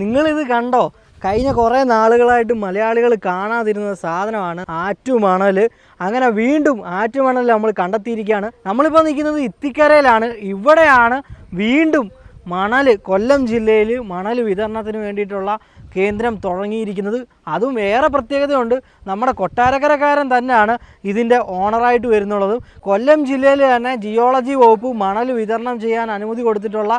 നിങ്ങളിത് കണ്ടോ? കഴിഞ്ഞ കുറേ നാളുകളായിട്ട് മലയാളികൾ കാണാതിരുന്ന സാധനമാണ് ആറ്റുമണൽ അങ്ങനെ വീണ്ടും ആറ്റുമണൽ നമ്മൾ കണ്ടെത്തിയിരിക്കുകയാണ്. നമ്മളിപ്പോൾ നിൽക്കുന്നത് ഇത്തിക്കരയിലാണ്. ഇവിടെയാണ് വീണ്ടും മണൽ കൊല്ലം ജില്ലയിൽ മണൽ വിതരണത്തിന് വേണ്ടിയിട്ടുള്ള കേന്ദ്രം തുടങ്ങിയിരിക്കുന്നത്. അതും ഏറെ പ്രത്യേകതയുണ്ട്. നമ്മുടെ കൊട്ടാരക്കരക്കാരൻ തന്നെയാണ് ഇതിന്റെ ഓണറായിട്ട് വരുന്നുള്ളതും. കൊല്ലം ജില്ലയിൽ തന്നെ ജിയോളജി വകുപ്പ് മണൽ വിതരണം ചെയ്യാൻ അനുമതി കൊടുത്തിട്ടുള്ള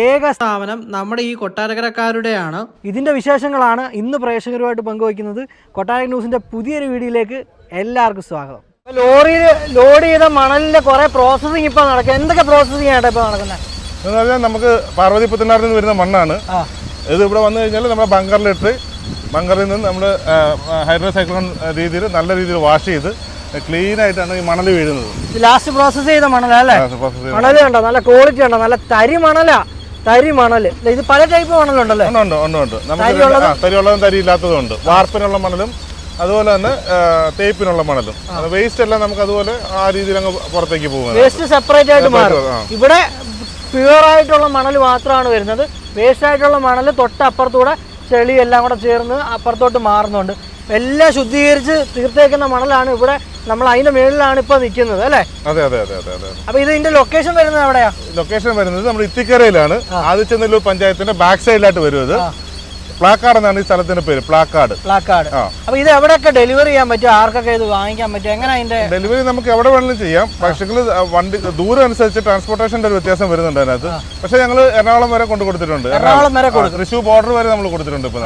ഏക സ്ഥാപനം നമ്മുടെ ഈ കൊട്ടാരക്കരക്കാരുടെയാണ്. ഇതിന്റെ വിശേഷങ്ങളാണ് ഇന്ന് പ്രേക്ഷകരുമായിട്ട് പങ്കുവയ്ക്കുന്നത്. കൊട്ടാരക്കര ന്യൂസിന്റെ പുതിയൊരു വീഡിയോയിലേക്ക് എല്ലാവർക്കും സ്വാഗതം. ലോറിയിൽ ലോഡ് ചെയ്ത മണലിന്റെ കുറേ പ്രോസസ്സിങ് ഇപ്പോൾ നടക്കുക എന്തൊക്കെ പ്രോസസ്സിങ് ആണ് ഇപ്പോൾ നടക്കുന്നത് എന്ന് പറഞ്ഞാൽ നമുക്ക് പാർവതി പുത്തനാറിൽ നിന്ന് വരുന്ന മണ്ണാണ്. ഇത് ഇവിടെ വന്നു കഴിഞ്ഞാൽ നമ്മുടെ ബങ്കറിലിട്ട് ബങ്കറിൽ നിന്ന് നമ്മൾ ഹൈഡ്രോ സൈക്ലോൺ രീതിയിൽ നല്ല രീതിയിൽ വാഷ് ചെയ്ത് ക്ലീൻ ആയിട്ടാണ് ഈ മണൽ വീഴുന്നത്. ലാസ്റ്റ് പ്രോസസ് ചെയ്ത മണലല്ലേ മണൽ കണ്ടോ? നല്ല ക്വാളിറ്റി ഉണ്ടോ? നല്ല തരി മണലാ. തരി മണൽ. ഇത് പല ടൈപ്പ് മണലുണ്ടല്ലോ? ഉണ്ട് ഉണ്ട് ഉണ്ട് ഉണ്ട്. നമുക്ക് തരിയുള്ളതും? തരി ഇല്ലാത്തതും ഉണ്ട്. വാർപ്പിനുള്ള മണലും അതുപോലെ തന്നെ തേപ്പിനുള്ള മണലും. വേസ്റ്റ് എല്ലാം നമുക്ക് അതുപോലെ ആ രീതിയിൽ അങ്ങ് പുറത്തേക്ക് പോകുന്നത് വേസ്റ്റ് സെപ്പറേറ്റ് ആയിട്ട് മാറും. ഇവിടെ പ്യുവർ ആയിട്ടുള്ള മണൽ മാത്രമാണ് വരുന്നത്. വേസ്റ്റ് ആയിട്ടുള്ള മണൽ തൊട്ടപ്പുറത്തൂടെ ചെളി എല്ലാം കൂടെ ചേർന്ന് അപ്പുറത്തോട്ട് മാറുന്നുണ്ട്. എല്ലാം ശുദ്ധീകരിച്ച് തീർത്തേക്കുന്ന മണലാണ് ഇവിടെ നമ്മൾ അതിന്റെ മേളിലാണ് ഇപ്പൊ നിൽക്കുന്നത് അല്ലേ? അതെ അതെ അതെ അതെ അതെ. അപ്പൊ ഇതിന്റെ ലൊക്കേഷൻ വരുന്നത് എവിടെയാ? ലൊക്കേഷൻ വരുന്നത് നമ്മൾ ഇത്തിക്കരയിലാണ്. ആദിച്ചനെല്ലൂർ പഞ്ചായത്തിന്റെ ബാക്ക് സൈഡിലായിട്ട് വരും പ്ലാക്കാട് എന്നാണ് ഈ സ്ഥലത്തിന്റെ പേര് പ്ലാക്കാർഡ് പ്ലാക്കാർഡ് അപ്പൊ ഇത് എവിടെയൊക്കെ ഡെലിവറി ചെയ്യാൻ പറ്റും? ആർക്കൊക്കെ ഇത് വാങ്ങിക്കാൻ പറ്റും? എങ്ങനെ അതിന്റെ ഡെലിവറി നമുക്ക് എവിടെ വേണമെങ്കിലും ചെയ്യാം. പക്ഷേ വണ്ടി ദൂരം അനുസരിച്ച് ട്രാൻസ്പോർട്ടേഷന്റെ ഒരു വ്യത്യാസം വരുന്നുണ്ട് അതിനകത്ത്. പക്ഷേ ഞങ്ങൾ എറണാകുളം വരെ കൊണ്ടു കൊടുത്തിട്ടുണ്ട്. എറണാകുളം വരെ തൃശ്ശൂർ ബോർഡർ വരെ നമ്മൾ കൊടുത്തിട്ടുണ്ട് ഇപ്പൊ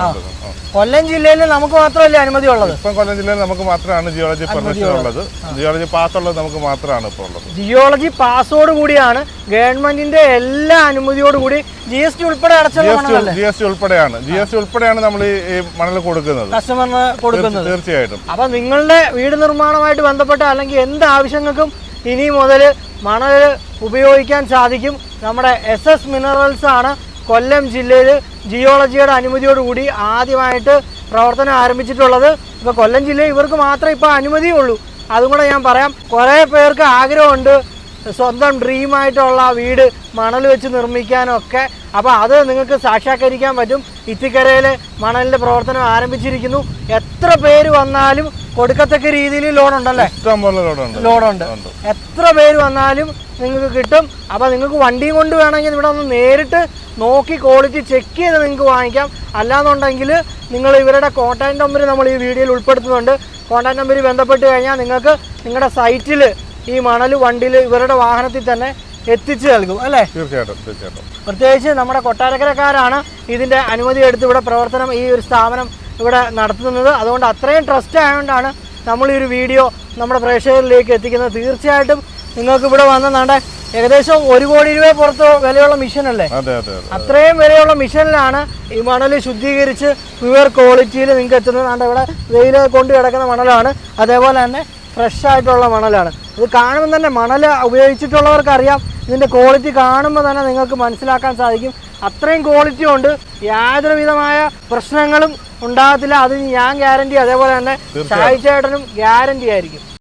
കൊല്ലം ജില്ലയിൽ നമുക്ക് മാത്രമല്ല അനുമതി ഉള്ളത് ഇപ്പം കൊല്ലം ജില്ലയിൽ നമുക്ക് മാത്രമാണ് ജിയോളജി പെർമിഷൻ ഉള്ളത്. ജിയോളജി പാസ് ഉള്ളത് നമുക്ക് മാത്രമാണ് ഇപ്പോൾ ഉള്ളത്. ജിയോളജി പാസോട് കൂടിയാണ് ഗവൺമെന്റിന്റെ എല്ലാ അനുമതിയോടുകൂടി ജി എസ് ടി ഉൾപ്പെടെ അടച്ചത് അടച്ചുള്ള ജി എസ് ടി ഉൾപ്പെടെയാണ്. ജി എസ് ടി ഉൾപ്പെടെയാണ് നമ്മൾ ഈ മണൽ കൊടുക്കുന്നത്. കസ്റ്റമറിന് കൊടുക്കുന്നത്. തീർച്ചയായിട്ടും. അപ്പൊ നിങ്ങളുടെ വീട് നിർമ്മാണമായിട്ട് ബന്ധപ്പെട്ട അല്ലെങ്കിൽ എന്ത് ആവശ്യങ്ങൾക്കും ഇനി മുതൽ മണൽ ഉപയോഗിക്കാൻ സാധിക്കും. നമ്മുടെ എസ് എസ് മിനറൽസ് ആണ് കൊല്ലം ജില്ലയിൽ ജിയോളജിയുടെ അനുമതിയോടുകൂടി ആദ്യമായിട്ട് പ്രവർത്തനം ആരംഭിച്ചിട്ടുള്ളത്. ഇപ്പോൾ കൊല്ലം ജില്ലയിൽ ഇവർക്ക് മാത്രമേ ഇപ്പോൾ അനുമതിയുള്ളൂ അതും കൂടെ ഞാൻ പറയാം. കുറേ പേർക്ക് ആഗ്രഹമുണ്ട് സ്വന്തം ഡ്രീം ആയിട്ടുള്ള വീട് മണൽ വെച്ച് നിർമ്മിക്കാനൊക്കെ. അപ്പോൾ അത് നിങ്ങൾക്ക് സാക്ഷാത്കരിക്കാൻ പറ്റും. ഇത്തിക്കരയിൽ മണലിന്റെ പ്രവർത്തനം ആരംഭിച്ചിരിക്കുന്നു. എത്ര പേര് വന്നാലും കൊടുക്കത്തക്ക രീതിയിൽ ലോൺ ഉണ്ടല്ലേ? ലോണുണ്ട് എത്ര പേര് വന്നാലും നിങ്ങൾക്ക് കിട്ടും. അപ്പോൾ നിങ്ങൾക്ക് വണ്ടിയും കൊണ്ട് വേണമെങ്കിൽ ഇവിടെ ഒന്ന് നേരിട്ട് നോക്കി ക്വാളിറ്റി ചെക്ക് ചെയ്ത് നിങ്ങൾക്ക് വാങ്ങിക്കാം. അല്ലാന്നുണ്ടെങ്കിൽ നിങ്ങൾ ഇവരുടെ കോൺടാക്ട് നമ്പർ നമ്മൾ ഈ വീഡിയോയിൽ ഉൾപ്പെടുത്തുന്നുണ്ട്. കോൺടാക്ട് നമ്പർ ബന്ധപ്പെട്ട് കഴിഞ്ഞാൽ നിങ്ങൾക്ക് നിങ്ങളുടെ സൈറ്റിൽ ഈ മണൽ വണ്ടിയിൽ ഇവരുടെ വാഹനത്തിൽ തന്നെ എത്തിച്ചു നൽകും അല്ലേ? തീർച്ചയായിട്ടും തീർച്ചയായിട്ടും. പ്രത്യേകിച്ച് നമ്മുടെ കൊട്ടാരക്കരക്കാരാണ് ഇതിന്റെ അനുമതി എടുത്ത് ഇവിടെ പ്രവർത്തനം ഈ ഒരു സ്ഥാപനം ഇവിടെ നടത്തുന്നത്. അതുകൊണ്ട് അത്രയും ട്രസ്റ്റ് ആയതുകൊണ്ടാണ് നമ്മൾ ഈ ഒരു വീഡിയോ നമ്മുടെ പ്രേക്ഷകരിലേക്ക് എത്തിക്കുന്നത്. തീർച്ചയായിട്ടും നിങ്ങൾക്ക് ഇവിടെ വന്നതാണ്ട് ഏകദേശം ഒരു കോടി രൂപ പുറത്ത് വിലയുള്ള മിഷൻ അല്ലേ? അതെ അതെ അതെ അത്രയും വിലയുള്ള മിഷനിലാണ് ഈ മണൽ ശുദ്ധീകരിച്ച് പ്യുവർ ക്വാളിറ്റിയിൽ നിങ്ങൾക്ക് എത്തുന്നത്. ഇവിടെ വെയിൽ കൊണ്ടു കിടക്കുന്ന മണലാണ്. അതേപോലെ തന്നെ ഫ്രഷ് ആയിട്ടുള്ള മണലാണ്. ഇത് കാണുമ്പോൾ തന്നെ മണൽ ഉപയോഗിച്ചിട്ടുള്ളവർക്കറിയാം. ഇതിന്റെ ക്വാളിറ്റി കാണുമ്പോൾ തന്നെ നിങ്ങൾക്ക് മനസ്സിലാക്കാൻ സാധിക്കും. അത്രയും ക്വാളിറ്റി ഉണ്ട്. യാതൊരു വിധമായ പ്രശ്നങ്ങളും ഉണ്ടാകത്തില്ല. അത് ഞാൻ ഗ്യാരണ്ടി അതേപോലെ തന്നെ ഷായി ചേട്ടനും ഗ്യാരണ്ടി ആയിരിക്കും.